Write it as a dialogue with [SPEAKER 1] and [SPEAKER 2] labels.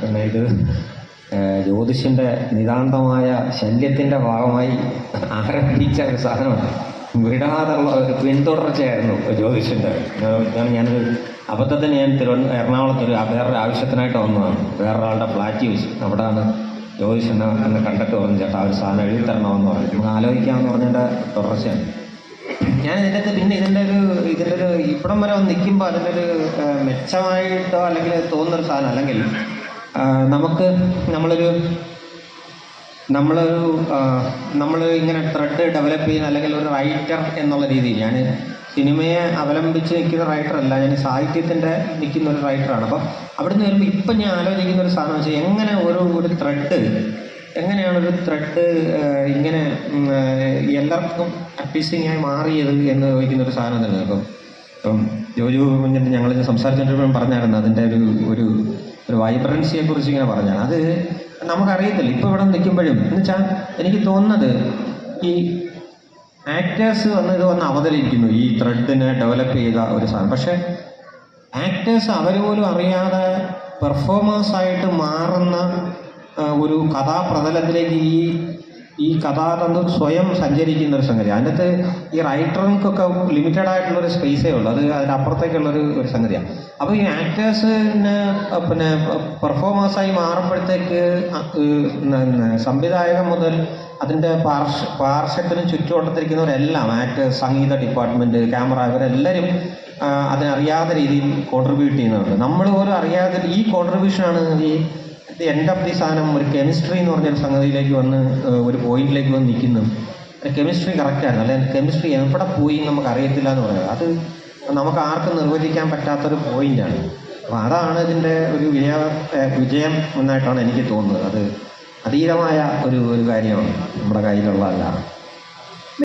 [SPEAKER 1] പിന്നെ ഇത് ജ്യോതിഷിന്റെ നിതാന്തമായ ശല്യത്തിന്റെ ഭാഗമായി ആരംഭിച്ച ഒരു സാധനമാണ് വിടാതുള്ള ഒരു പിന്തുടർച്ചയായിരുന്നു ജ്യോതിഷിന്റെ ഞാനൊരു അബദ്ധത്തിന് ഞാൻ തിരുവന എറണാകുളത്ത് ഒരു വേറൊരു ആവശ്യത്തിനായിട്ട് വന്നതാണ്. വേറൊരാളുടെ ഫ്ലാറ്റ് യൂസ്. അവിടെയാണ് ജ്യോതിഷനെ എന്നെ കണ്ടിട്ട് പറഞ്ഞു ചേട്ടാ ഒരു സാധനം എഴുതി തരണമെന്ന് പറഞ്ഞു. നമുക്ക് ആലോചിക്കാമെന്ന് പറഞ്ഞതിന്റെ തുടർച്ചയാണ്. ഞാൻ ഇതിന്റെ പിന്നെ ഇതിന്റെ ഒരു ഇതിന്റെ ഒരു ഇവിടം വരെ നിൽക്കുമ്പോൾ അതിന്റെ ഒരു മെച്ചമായിട്ടോ അല്ലെങ്കിൽ തോന്നുന്നൊരു സാധനം. അല്ലെങ്കിൽ നമുക്ക് നമ്മളൊരു നമ്മളൊരു നമ്മൾ ഇങ്ങനെ ത്രെഡ് ഡെവലപ്പ് ചെയ്യുന്ന അല്ലെങ്കിൽ ഒരു റൈറ്റർ എന്നുള്ള രീതിയിൽ ഞാൻ സിനിമയെ അവലംബിച്ച് നിൽക്കുന്ന റൈറ്റർ അല്ല. ഞാൻ സാഹിത്യത്തിന്റെ നിൽക്കുന്ന ഒരു റൈറ്ററാണ് അപ്പം അവിടുന്ന് വരുമ്പോൾ ഇപ്പം ഞാൻ ആലോചിക്കുന്ന ഒരു സാധനം വെച്ചാൽ എങ്ങനെ ഒരു ഒരു ത്രെഡ് എങ്ങനെയാണ് ഒരു ത്രെഡ് ഇങ്ങനെ എല്ലാവർക്കും അപ്പീസിങ് ആയി മാറിയത് എന്ന് ചോദിക്കുന്ന ഒരു സാധനം തന്നെ അപ്പം ഇപ്പം ജോജു കുഞ്ഞിട്ട് ഞങ്ങൾ സംസാരിച്ചിട്ടും പറഞ്ഞായിരുന്നു അതിന്റെ ഒരു ഒരു ഒരു വൈബ്രൻസിയെ കുറിച്ച് ഇങ്ങനെ പറഞ്ഞാണ്. അത് നമുക്കറിയത്തില്ല. ഇപ്പോൾ ഇവിടെ നിൽക്കുമ്പോഴും എന്ന് വെച്ചാൽ എനിക്ക് തോന്നുന്നത് ഈ ആക്ടേഴ്സ് വന്ന് ഇത് വന്ന് അവതരിക്കുന്നു ഈ ത്രെഡിനെ ഡെവലപ്പ് ചെയ്ത ഒരു സാധനം. പക്ഷേ ആക്ടേഴ്സ് അവർ പോലും അറിയാതെ പെർഫോമേഴ്സായിട്ട് മാറുന്ന ഒരു കഥാപ്രതലത്തിലേക്ക് ഈ ഈ കഥാതന്തു സ്വയം സഞ്ചരിക്കുന്ന ഒരു സംഗതി അതിന്റെ അകത്ത് ഈ റൈറ്റർക്കൊക്കെ ലിമിറ്റഡ് ആയിട്ടുള്ളൊരു സ്പേസേ ഉള്ളൂ. അത് അതിനപ്പുറത്തേക്കുള്ളൊരു ഒരു സംഗതിയാണ്. അപ്പോൾ ഈ ആക്ടേഴ്സിന് പിന്നെ പെർഫോമേഴ്സായി മാറുമ്പോഴത്തേക്ക് സംവിധായകൻ മുതൽ അതിന്റെ പാർശ്വ പാർശ്വത്തിനും ചുറ്റുവട്ടത്തിരിക്കുന്നവരെല്ലാം ആക്ടേഴ്സ് സംഗീത ഡിപ്പാർട്ട്മെന്റ് ക്യാമറ ഇവരെല്ലാവരും അതിനറിയാത്ത രീതിയിൽ കോൺട്രിബ്യൂട്ട് ചെയ്യുന്നുണ്ട്. നമ്മൾ പോലും അറിയാതെ ഈ കോൺട്രിബ്യൂഷനാണ് ഈ എൻഡ് ഓഫ് ദി സാധനം ഒരു കെമിസ്ട്രി എന്ന് പറഞ്ഞൊരു സംഗതിയിലേക്ക് വന്ന് ഒരു പോയിന്റിലേക്ക് വന്ന് നിൽക്കുന്നു. കെമിസ്ട്രി കറക്റ്റായിരുന്നു അല്ലെങ്കിൽ കെമിസ്ട്രി എവിടെ പോയി നമുക്ക് അറിയത്തില്ല എന്ന് പറയുന്നത് അത് നമുക്ക് ആർക്കും നിർവചിക്കാൻ പറ്റാത്തൊരു പോയിന്റാണ് അപ്പോൾ അതാണ് ഇതിന്റെ ഒരു വിജയ വിജയം എന്നായിട്ടാണ് എനിക്ക് തോന്നുന്നത്. അത് അതീതമായ ഒരു ഒരു കാര്യമാണ് നമ്മുടെ കയ്യിലുള്ളതല്ല.